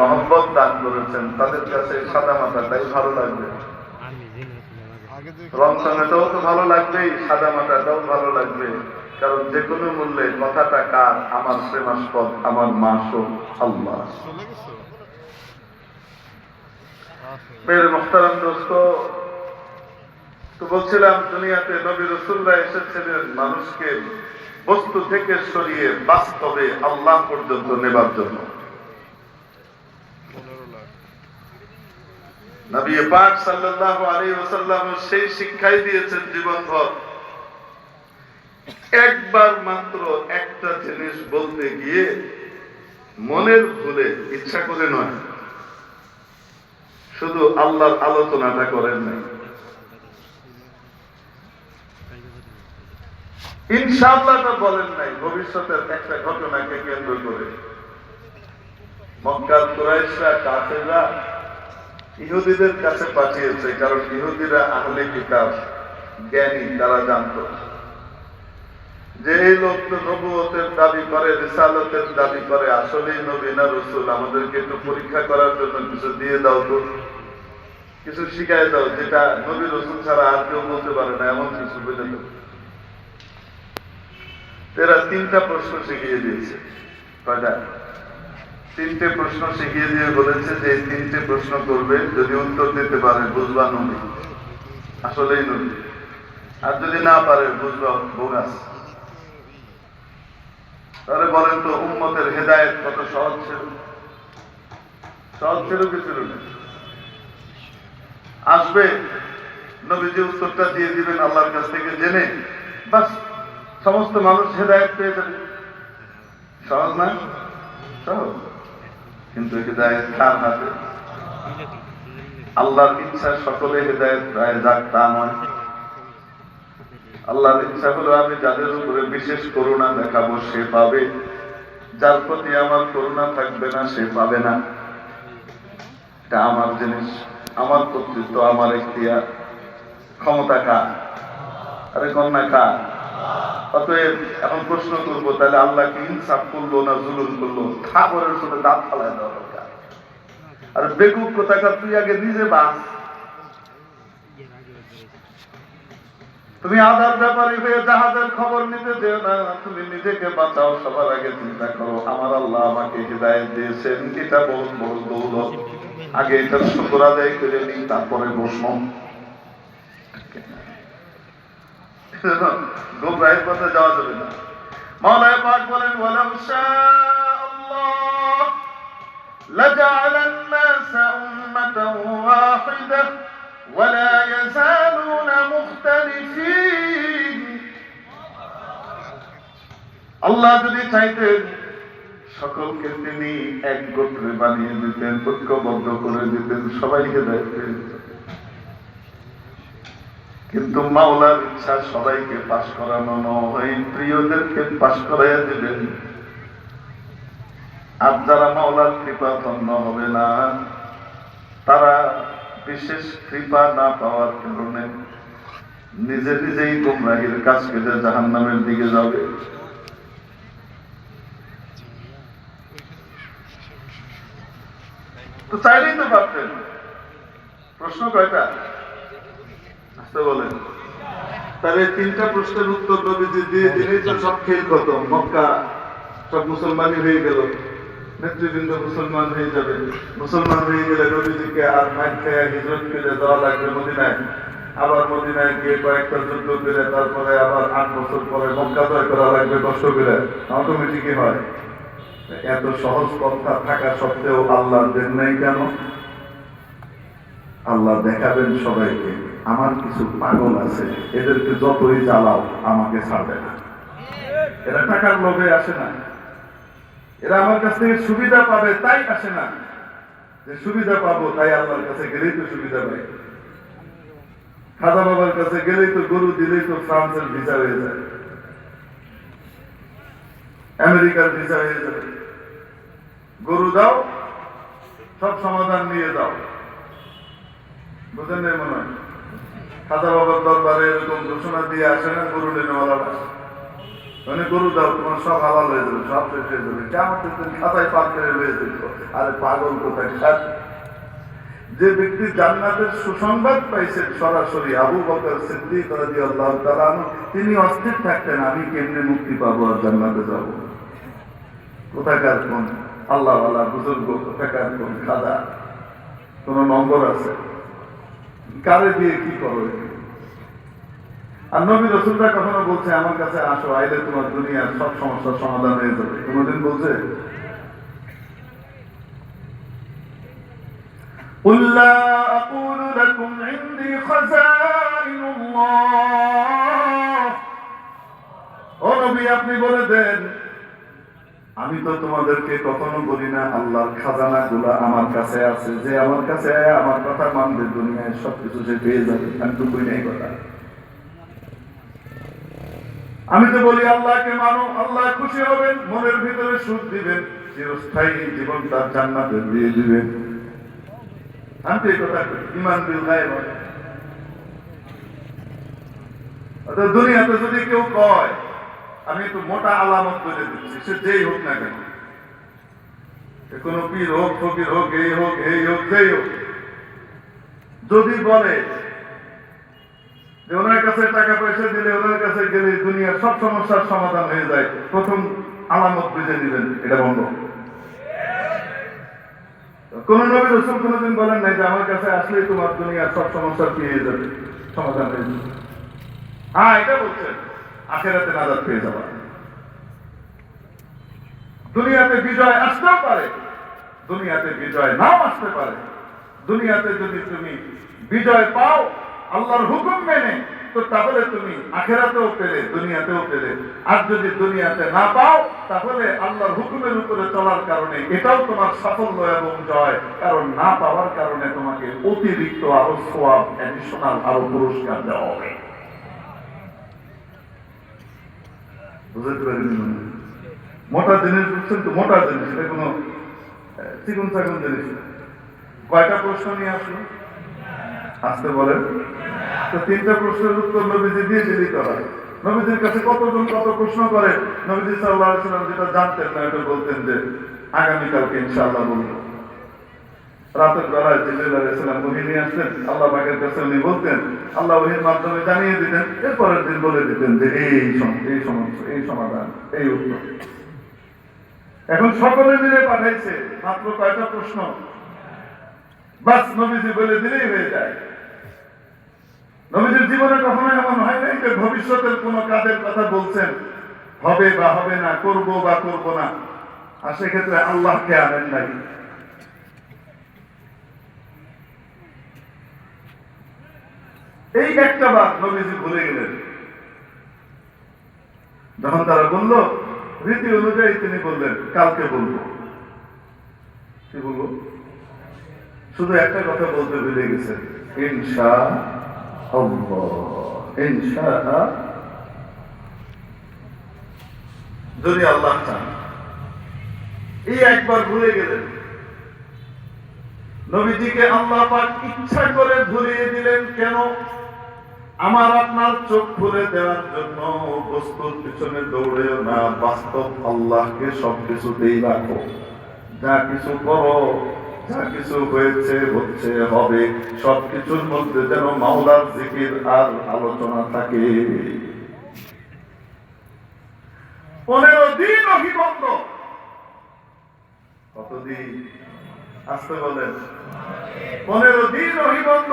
মহব্বত দান করেছেন, তাদের কাছে সাদা মাথাটাই ভালো লাগবে। রমজানেটাও তো ভালো লাগবেই সাদা মাথাটাও ভালো লাগবে। কারণ যে কোনো মূল্যে কথাটা কার? আমার প্রেমাস্পদ, আমার মাসও আল্লাহ। মেরে মোহতারাম দোস্ত, তো বলছিলাম, দুনিয়াতে নবী রসুল্লাহ এসেছিলেন মানুষকে বস্তু থেকে সরিয়ে বাস্তবে আল্লাহ পর্যন্ত নেবার জন্য। নবী পাক সাল্লাল্লাহু আলাইহি ওয়াসাল্লাম সেই শিক্ষাই দিয়েছেন জীবনভর। একবার মাত্র একটা জিনিস বলতে গিয়ে মনের ভুলে, ইচ্ছা করে নয়। শুধু আল্লাহর আলোচনাটা করেন নাই। ইনশাআল্লাহটা বলেন নাই, ভবিষ্যতের একটা ঘটনাকে কেন্দ্র করে। মক্কার কুরাইশরা, কাফেররা ইহুদিদের কাছে পাঠিয়েছে, কারণ ইহুদিরা আহলে কিতাব, জ্ঞানী, তারা জানতো। যে এই লোক তো নবুয়তের দাবি করে, রিসালতের দাবি করে, আসলেই নবী না রসুল, আমাদেরকে একটু পরীক্ষা করার জন্য কিছু দিয়ে দাও তো। কিছু শিখাই দাও, যেটা নবী রসুল ছাড়া আর কেউ বলতে পারে না, এমন কিছু বুঝে দাও। এরা তিনটা প্রশ্ন শিখিয়ে দিয়েছে। কয়টা? তিনটে প্রশ্ন শিখিয়ে দিয়ে বলেছে যে তিনটে প্রশ্ন করবে, যদি উত্তর দিতে পারে, বুঝবা নবী। আসলেই নবী। আর যদি না পারে, বুঝবা বোগাস তাহলে বলেন তো, উম্মতের হেদায়ত কত সহজ ছিল? সহজ ছিল কি ছিল আসবে, নবীজি উত্তরটা দিয়ে দিবেন আল্লাহর কাছ থেকে জেনে। বাস, সমস্ত মানুষ হেদায়ত পেয়ে যাবে। সহজ না? সহজ। কিন্তু হেদায়েত কার হাতে? আল্লাহর ইচ্ছা সকলে হেদায়েত পায় যাক, তা নয়। আল্লাহর ইচ্ছা হলো আমি যাদের উপরে বিশেষ করুণা দেখাবো, সে পাবে। যার প্রতি আমার করুণা থাকবে না, সে পাবে না। এটা আমার জিনিস, আমার কর্তৃত্ব, আমার এখতিয়ার। ক্ষমতা কার? আরে কন্যা কার? অতএব এখন প্রশ্ন তাহলে আল্লাহ কি ইনসাফ করল না জুলুম করল? সাথে দাঁত দেওয়া দরকার। আর কোথাকার, তুই আগে নিজে বাস তুমি আধার ব্যাপারে হয়ে জাহাজের খবর নিতে যেও না, তুমি নিজেকে বাঁচাও, সবার আগে চিন্তা করো, আমার আল্লাহ আমাকে হৃদায়ত দিয়েছেন। এটা বহুত বড় দৌলত। আগে এটা শুক্র আদায় করে নিই, তারপরে বসম গোবরাহের পথে যাওয়া যাবে না মাওলায় পাক বলেন ওয়ালাউ শাআল্লাহ لجعل الناس أمة واحدة ولا يزالون مختلفين আল্লাহ যদি চাইতেন সকলকে তিনি এক গোত্রে বানিয়ে দিতেন ঐক্যবদ্ধ করে দিতেন সবাইকে দায়িত্ব কিন্তু মাওলার ইচ্ছা সবাইকে পাশ করানো নয়, প্রিয়দেরকে পাশ করাইয়া দিবেন। আর যারা মাওলার কৃপা ধন্য হবে না, তারা বিশেষ কৃপা না পাওয়ার কারণে নিজে নিজেই গোমরাহির কাজ কেটে জাহান নামের দিকে যাবে। তো চাইলেই তো পারতেন। প্রশ্ন কয়টা? বলেন তাহলে তিনটা প্রশ্নের উত্তর নবীজি দিয়ে দিলেই তো সব খেল খতম মক্কা, সব মুসলমানই হয়ে গেল। নেতৃবৃন্দ মুসলমান হয়ে যাবে। মুসলমান হয়ে গেলে নবীজিকে আর মাইক হিজরত করে দেওয়া লাগবে মদিনায়। আবার মদিনায় গিয়ে কয়েকটা যুদ্ধ করে তারপরে আবার আট বছর পরে মক্কা জয় করা লাগবে কষ্ট করে অটোমেটিকই হয়। এত সহজ কথা থাকা সত্ত্বেও আল্লাহ দেন নাই কেন? আল্লাহ দেখাবেন সবাইকে। আমার কিছু পাগল আছে, এদেরকে যতই জ্বালাও, আমাকে ছাড়বে না। এরা টাকার লোভে আসে না। এরা আমার কাছ থেকে সুবিধা পাবে, তাই আসে না। যে সুবিধা পাবো, তাই আল্লাহর কাছে গেলেই তো সুবিধা পাই। খাজা বাবার কাছে গেলেই তো গরু দিলেই তো ফ্রান্সের ভিসা হয়ে যায়। আমেরিকার ভিসা হয়ে যাবে গরু দাও, সব সমাধান নিয়ে দাও। বুঝেন মনে হয়? খাজা বাবার দরবারে এরকম ঘোষণা দিয়ে আসে না গরু নেওয়ালা মানে গরু দাও তোমার সব হালাল হয়ে যাবে সব শেষ হয়ে যাবে। কেমন খাতায় পার করে হয়ে যেত আরে পাগল কোথায়? খাত যে ব্যক্তি জান্নাতের সুসংবাদ পাইছেন সরাসরি আবু বকর সিদ্দিক রাদিয়াল্লাহু তাআলা আনহু, তিনি অস্থির থাকতেন আমি কেমনে মুক্তি পাবো আর জান্নাতে যাব? কোথাকার কোন আল্লাহ আল্লাহ বুজুর্গ কোথাকার কোন খাদা কোন নম্বর আছে? কারে দিয়ে কি করো এগুলো? আর নবী রসুলরা কখনো বলছে আমার কাছে আসো আইলে তোমার দুনিয়ার সব সমস্যার সমাধান হয়ে যাবে কোনোদিন বলছে قل لا أقول لكم عندي خزائن الله ও নবী আপনি বলে দেন আমি তো তোমাদেরকে কখনো বলি না, আল্লাহর খাজানা গুলা আমার কাছে আছে। যে আমার কাছে আমার কথা মানবে, দুনিয়ায় সবকিছু সে পেয়ে যাবে। আমি তো বই নাই কথা। আমি তো বলি, আল্লাহকে মানো, আল্লাহ খুশি হবেন, মনের ভিতরে সুখ দিবেন, চিরস্থায়ী জীবন তার জান্নাতে দিয়ে দিবেন। আমি তো এই কথা ইমান বিল গায়েব হয়। দুনিয়াতে যদি কেউ কয় আমি একটু মোটা আলামত করে দিচ্ছি, সে যেই হোক না কেন। কোনো পীর হোক, ফকির হোক, এই হোক এই হোক, যেই হোক। যদি বলে যে ওনার কাছে টাকা পয়সা দিলে ওনার কাছে গেলে দুনিয়ার সব সমস্যার সমাধান হয়ে যায়, প্রথম আলামত বুঝে দিবেন এটা বন্ধ। কোন নবী রসুল কোনদিন বলেন নাই যে আমার কাছে আসলেই তোমার দুনিয়ার সব সমস্যা পেয়ে যাবে, সমাধান হয়ে যাবে। হ্যাঁ এটা বলছেন। আখেরাতে নাজাদ পেয়ে যাবা। দুনিয়াতে বিজয় আসতেও পারে, দুনিয়াতে বিজয় নাও আসতে পারে। দুনিয়াতে যদি তুমি বিজয় পাও, আল্লাহর হুকুম মেনে, তো তাহলে তুমি আখেরাতেও পেলে, দুনিয়াতেও পেলে। আর যদি দুনিয়াতে না পাও, তাহলে আল্লাহর হুকুমের উপরে চলার কারণে এটাও তোমার সাফল্য এবং জয়। কারণ না পাওয়ার কারণে তোমাকে অতিরিক্ত আরও সোয়াব অ্যাডিশনাল আরও পুরস্কার দেওয়া হবে। বুঝতে মোটা জিনিস বুঝছেন তো, মোটা জিনিস, এটা কোনো চিকন চাকন জিনিস কয়টা প্রশ্ন নিয়ে আসলো? আসতে বলেন। তো তিনটা প্রশ্নের উত্তর নবীজি দিয়ে দিলি করা নবীজির কাছে কতজন কত প্রশ্ন করে? নবীজি সাল্লাহ সাল্লাম যেটা জানতেন না, এটা বলতেন যে আগামীকালকে ইনশাআল্লাহ বলব। রাতের বেলায় নিয়ে আসতেন আল্লাহ পাকের কাছে উনি বলতেন, আল্লাহ মাধ্যমে জানিয়ে দিতেন, এরপরের দিন বলে দিতেন যে এই এই সমস্যা এই সমাধান, এই উত্তর। এখন সকলে মিলে পাঠাইছে, মাত্র কয়টা প্রশ্ন? বাস, নবীজি বলে দিলেই হয়ে যায়। নবীজির জীবনে কখনো এমন হয় নাই যে ভবিষ্যতের কোন কাজের কথা বলছেন, হবে বা হবে না, করব বা করব না। আর সেক্ষেত্রে আল্লাহকে আনেন নাই? এই একটা বার নবীজি ভুলে গেলেন। যখন তারা বলল, রীতি অনুযায়ী তিনি বললেন, কালকে বলব। কি বলব? শুধু একটা কথা বলতে ভুলে গেছেন ইনশা ইনশা যদি আল্লাহ চান। এই একবার ভুলে গেলেন। নবীজিকে আল্লাহ পাক ইচ্ছা করে ভুলিয়ে দিলেন, কেন? আমার আপনার চোখ খুলে দেওয়ার জন্য বস্তুর পিছনে দৌড়েও না, বাস্তব আল্লাহকে সব কিছুতেই রাখো। যা কিছু করো, যা কিছু হয়েছে, হচ্ছে, হবে সব কিছুর মধ্যে যেন মাওলার জিকির আর আলোচনা থাকে। পনেরো দিন অভিবন্ধ। কতদিন? আসতে বলেন। পনেরো দিন অভিবন্ধ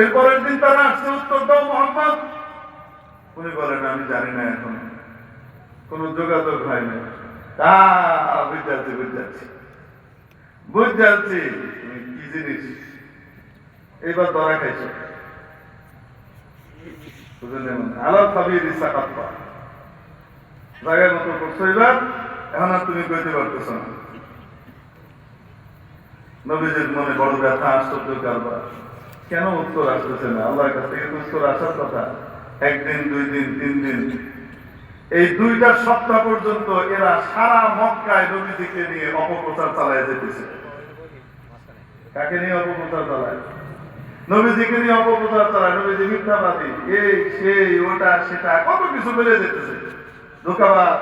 এরপরের দিন তারা আসছে উত্তর দাও মোহাম্মদ। উনি বলেন, আমি জানি না এখন। কোন যোগাযোগ হয় না পারছি, বুঝতে পারছি। বুঝতে কি জিনিস? এইবার ধরা খাইছো। বুঝলেন আলাপ কাপ্পা জায়গার মতো করছ এবার এখন আর তুমি কইতে পারতেছ না। নবীজির মনে বড় ব্যথা, আশ্চর্য কারবার। কেন উত্তর আসতেছে না? আল্লাহর কাছ থেকে উত্তর আসার কথা। একদিন, দুই দিন, তিন দিন। এই দুইটা সপ্তাহ পর্যন্ত এরা সারা মক্কায় নবীজিকে নিয়ে অপপ্রচার চালায় যেতেছে। কাকে নিয়ে অপপ্রচার চালায়? নবীজিকে নিয়ে অপপ্রচার চালায়। নবীজি মিথ্যাবাদী। এই, সেই, ওটা, সেটা, কত কিছু বেড়ে যেতেছে। ধোকাবাদ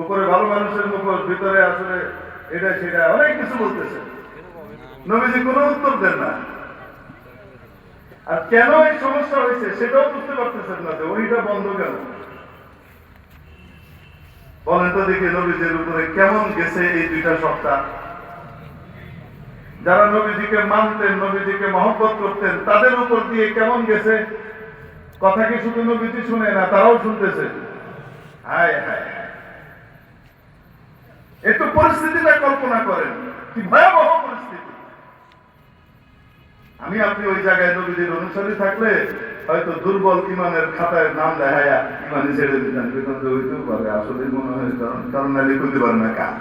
উপরে ভালো মানুষের মুখোশ, ভিতরে আসলে এটা সেটা অনেক কিছু বলতেছে। নবীজি কোনো উত্তর দেন না। আর কেন এই সমস্যা হয়েছে সেটাও বুঝতে পারতেছেন না যে ওইটা বন্ধ কেন? বলেন তো দেখি নবীজির উপরে কেমন গেছে এই দুইটা সপ্তাহ যারা নবীজিকে মানতেন, নবীজিকে মহব্বত করতেন, তাদের উপর দিয়ে কেমন গেছে? কথা কি শুধু নবীজি শুনে না তারাও শুনতেছে? হায়। একটু পরিস্থিতিটা কল্পনা করেন। কি ভয়াবহ পরিস্থিতি। আমি আপনি ওই জায়গায় নবীজির অনুসারী থাকলে হয়তো দুর্বল ইমানের খাতায় নাম দেখায়া ইমানি ছেড়ে দিতেন কিন্তু হইতেও পারে আসলে মনে হয় কারণ কারণ নাহলে খুঁজতে পারে না কার।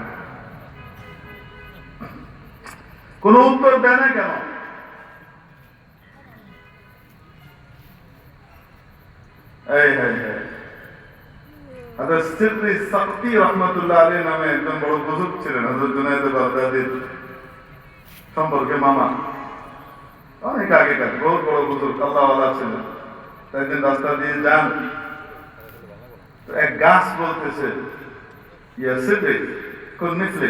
কোন উত্তর দেয় না কেন? হাজরত সিদ্দি সাক্তি রহমতুল্লাহ আলী নামে একজন বড় বুজুর্গ ছিলেন হজরত জুনায়দ বাগদাদির সম্পর্কে মামা অনেক আগেকার বহুত বড় বুজুর্গ আল্লাহ আল্লাহ ছিলেন তো একদিন রাস্তা দিয়ে যান তো এক গাছ বলতেছে ইয়া সিদ্দি কোন মিসলি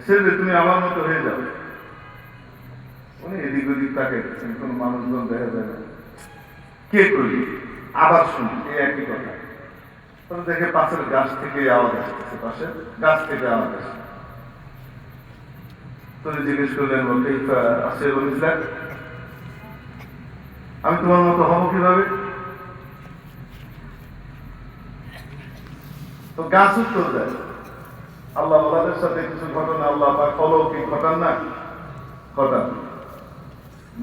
সিদ্দি তুমি আমার মতো হয়ে যাও উনি এদিক ওদিক তাকে কোন মানুষজন দেখা যায় না কে করি আবার শুনি এই একই কথা। তবে দেখে পাশের গাছ থেকে আওয়াজ আসতেছে পাশে গাছ থেকে আওয়াজ আসছে। তুমি জিজ্ঞেস করলেন, বলতে আসছে আমি তোমার মতো হব কীভাবে? তো গাছ উত্তর দেয়। আল্লাহ আল্লাহের সাথে কিছু ঘটনা, আল্লাহ পাক অলৌকিক ঘটান না? ঘটান।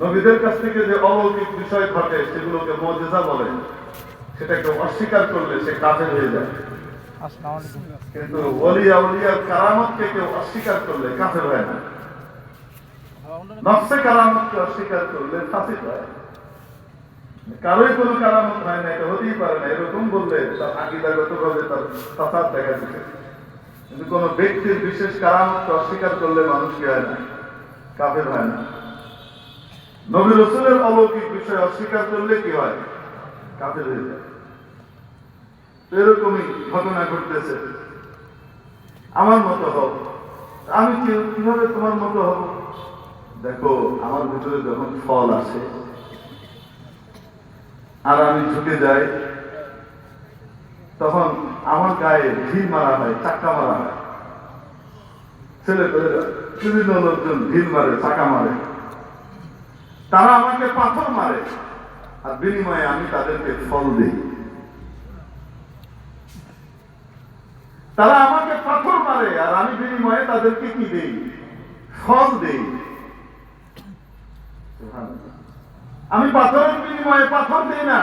নবীদের কাছ থেকে যে অলৌকিক বিষয় ঘটে সেগুলোকে মজেজা বলে সেটাকে অস্বীকার করলে সে কাজে হয়ে যায়। কিন্তু ওলিয়া উলিয়ার কারামতকে কেউ অস্বীকার করলে কাফের হয় না। নফসে কারামতকে অস্বীকার করলে ফাঁসি হয়। কারোই কোনো কারামত হয় না এটা হতেই পারে না। এরকম বললে তার আকিদাগত ভাবে তার ফাসাদ দেখা দিচ্ছে কিন্তু কোনো ব্যক্তির বিশেষ কারামতকে অস্বীকার করলে মানুষ কি হয় না? কাফের হয় না। নবী রসুলের অলৌকিক বিষয় অস্বীকার করলে কি হয়? কাফের হয়ে যায়। এরকমই ঘটনা ঘটতেছে। আমার মতো হব আমি কীভাবে তোমার মতো হব? দেখো, আমার ভিতরে যখন ফল আসে আর আমি ঝুঁকে যাই, তখন আমার গায়ে ঢিল মারা হয়, চাক্কা মারা হয়। ছেলে বিভিন্ন লোকজন ঢিল মারে চাকা মারে। তারা আমাকে পাথর মারে। আর বিনিময়ে আমি তাদেরকে ফল দিই। তারা আমাকে পাথর মারে, আর আমি বিনিময়ে তাদেরকে কি দেই? ফল দেই। আমি পাথরের বিনিময়ে পাথর দেই না।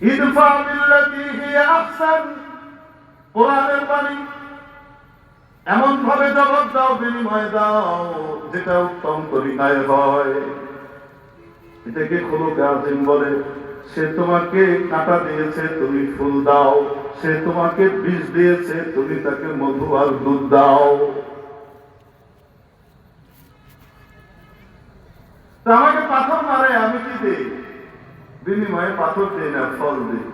ইদফা বিল্লাতি হিয়া আহসান। কোরআনের বাণী এমন ভাবে জবাব দাও, বিনিময় দাও, যেটা উত্তম তরিকায় হয়। এটাকে খোলকে আজিম বলে, সে তোমাকে কাঁটা দিয়েছে, তুমি ফুল দাও। সে তোমাকে বিষ দিয়েছে, তুমি তাকে মধু আর দুধ দাও। আমাকে পাথর মারে, আমি কি দিই? বিনিময়ে পাথর দিই না, ফল দিই।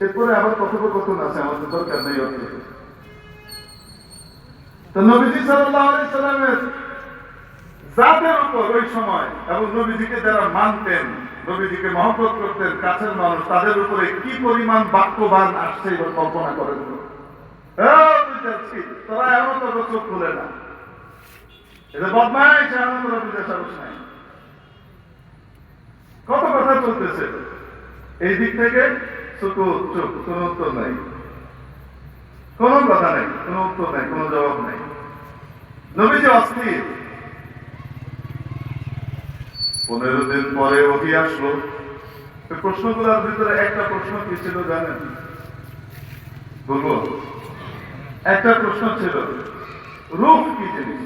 এরপরে আবার কথোপকথন আছে, আমাদের দরকার নেই অর্থ। তো নবীজি সাল্লামের জাতের উপর ওই সময় এবং নবীজিকে যারা মানতেন, নবীজিকে মহব্বত করতেন কাছের মানুষ, তাদের উপরে কি পরিমাণ বাক্যবান আসছে এবার কল্পনা করেন এমন চোখ না। এটা কত কথা চলতেছে এই দিক থেকে চুপ চুপ কোন উত্তর নাই। কোন কথা নাই, কোন উত্তর নাই, কোন জবাব নাই। নবীজি অস্থির। পনেরো দিন পরে ওহি আসলো। প্রশ্নগুলোর ভিতরে একটা প্রশ্ন কি ছিল জানেন? বলব, একটা প্রশ্ন ছিল, রূপ কি জিনিস?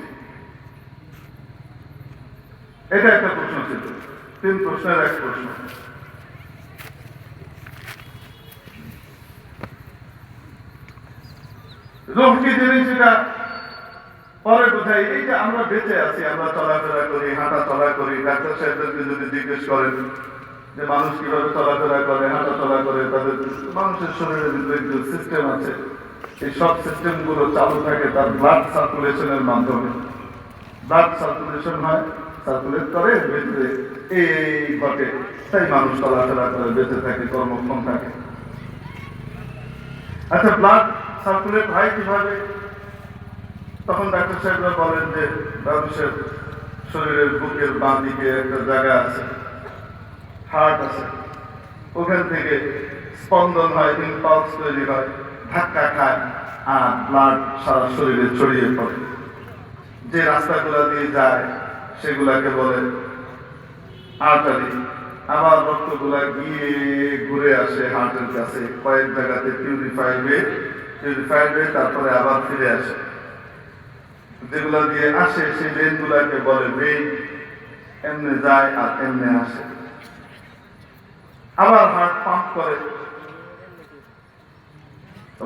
এটা একটা প্রশ্ন ছিল, তিন প্রশ্নের এক প্রশ্ন। কি জিনিস এটা পরে বোঝাই এই যে আমরা বেঁচে আছি, আমরা চলাফেরা করি হাঁটা চলা করি, ডাক্তার সাহেবদেরকে যদি জিজ্ঞেস করেন যে মানুষ কীভাবে চলাফেরা করে হাঁটা চলা করে, তাদের মানুষের শরীরের যে সিস্টেম আছে, এই সব সিস্টেমগুলো চালু থাকে তার ব্লাড সার্কুলেশনের মাধ্যমে। ব্লাড সার্কুলেশন হয় সার্কুলেট করে, বেঁচে, এই ঘটে। তাই মানুষ চলাফেরা করে, বেঁচে থাকে, কর্মক্ষম থাকে। আচ্ছা ব্লাড সার্কুলেট হয় কীভাবে? তখন ডাক্তার সাহেবরা বলেন যে মানুষের শরীরের বুকের বাঁ দিকে একটা জায়গা আছে হার্ট আছে। ওখান থেকে স্পন্দন হয় ইম্পালস তৈরি হয়, ধাক্কা খায় আর ব্লাড সারা শরীরে ছড়িয়ে পড়ে। যে রাস্তাগুলা দিয়ে যায়, সেগুলাকে বলে আর্টারি আবার রক্তগুলা গিয়ে ঘুরে আসে হার্টের কাছে, কয়েক জায়গাতে পিউরিফাই হয়ে তারপরে আবার ফিরে আসে। যেগুলা দিয়ে আসে, সেই লেন গুলাকে বলে ভেইন এমনি যায় আর এমনি আসে। আবার হার্ট পাম্প করে।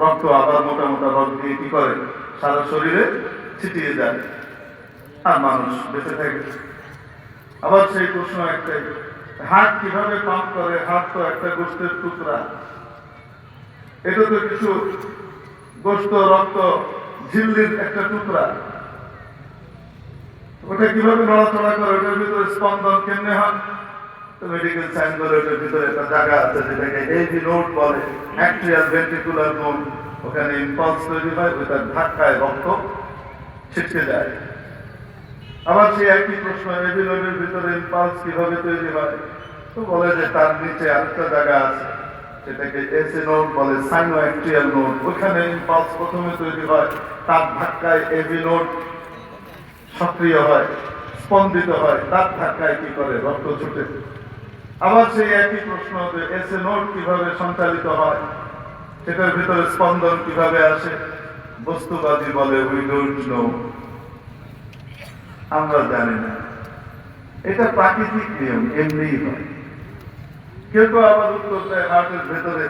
রক্ত আবার মোটা মোটা রক্ত দিয়ে কি করে? সারা শরীরে ছিটিয়ে যায় আর মানুষ বেঁচে থাকে। আবার সেই প্রশ্ন একটাই হার্ট কীভাবে পাম্প করে? হার্ট তো একটা গোষ্ঠের টুকরা। এটা তো কিছু গোস্ত, রক্ত, ঝিল্লির একটা টুকরা। ওটা কীভাবে নড়াচড়া করে? ওটার ভিতরে স্পন্দন কেমনে তো মেডিকেল ওটার ভিতরে একটা জায়গা আছে যেটাকে নোট বলে অ্যাক্ট্রিয়াল ভেন্ট্রিকুলার নোট ওখানে ইম্পালস তৈরি হয় ওইটার ধাক্কায় রক্ত ছিটকে যায়। আবার সেই একই প্রশ্ন এভি ভিতরে ইম্পালস কীভাবে তৈরি হয়? তো বলে যে তার নিচে আরেকটা জায়গা আছে। সেটাকে এসে নোট বলে সাইনো নোট ওখানে ইম্পালস প্রথমে তৈরি হয়, তার ধাক্কায় নোট সক্রিয় হয়, স্পন্দিত হয়, তার ধাক্কায় কি করে? রক্ত ছুটে আবার সেই একই প্রশ্ন যে এসে নোট কীভাবে সঞ্চালিত হয়? সেটার ভিতরে স্পন্দন কীভাবে আসে? বস্তুবাদী বলে উই ডোন্ট নো আমরা জানি না। এটা প্রাকৃতিক নিয়ম, এমনিই হয়। কেউ কেউ আবার উত্তর দেয় হার্টের ভেতরে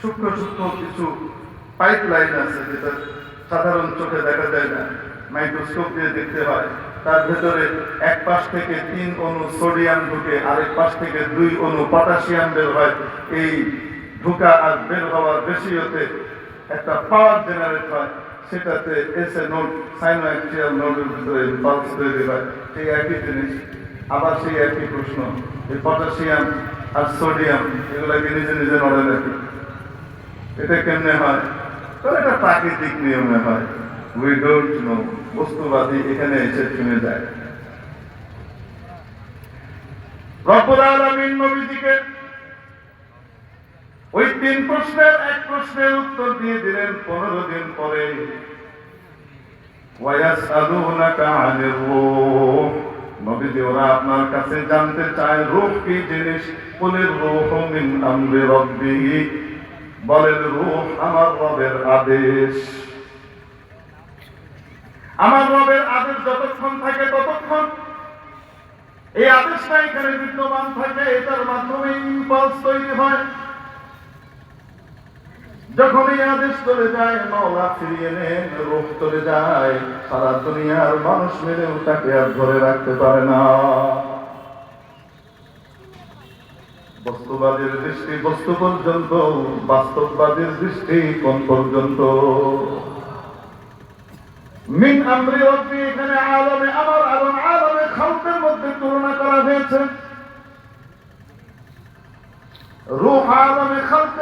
সূক্ষ্ম সূক্ষ্ম কিছু পাইপ লাইন আছে যেটা সাধারণ চোখে দেখা যায় না। মাইক্রোস্কোপ দিয়ে দেখতে হয়। তার ভেতরে এক পাশ থেকে তিন অণু সোডিয়াম ঢুকে, আরেক পাশ থেকে দুই অণু পটাশিয়াম বের হয়। এই ঢুকা আর বের হওয়ার রেশিওতে একটা পাওয়ার জেনারেট হয়। সেটাতে এসে নোট সাইনোঅ্যাক্সিয়াল নোটের ভিতরে পালস তৈরি হয়। সেই একই জিনিস। আবার সেই একই প্রশ্ন এই পটাশিয়াম আর সোডিয়াম এগুলাকে নিজে নিজে নড়ে রাখি। এটা কেমনে হয়? তাহলে এটা প্রাকৃতিক নিয়মে হয়। উই ডোন্ট নো বস্তুবাদী এখানে এসে থেমে যায়। ওই তিন প্রশ্নের এক প্রশ্নের উত্তর দিয়ে দিলেন পনেরো দিন পরে। ওয়ায়াসআলুনাকা আনির রূহ। নবীজি, ওরা আপনার কাছে জানতে চায় রূহ কি জিনিস? কুলির রূহ মিন আমরি রব্বি। বলেন রূহ আমার রবের আদেশ। আমার রবের আদেশ যতক্ষণ থাকে ততক্ষণ। এই আদেশটা এখানে বিদ্যমান থাকে, এটার মাধ্যমে ইম্পালস তৈরি হয়। যখন এই আদেশ চলে যায়, মাওলা ফিরিয়ে নেন রূপ চলে যায়। সারা দুনিয়ার মানুষ মেনেও তাকে আর ধরে রাখতে পারে না। বস্তুবাদীর দৃষ্টি বস্তু পর্যন্ত, বাস্তববাদীর দৃষ্টি কোন পর্যন্ত? মিন আমরি রব্বি, এখানে আলমে, আমার এবং আলমে খালকের মধ্যে তুলনা করা হয়েছে। রূহ আলমে খালকে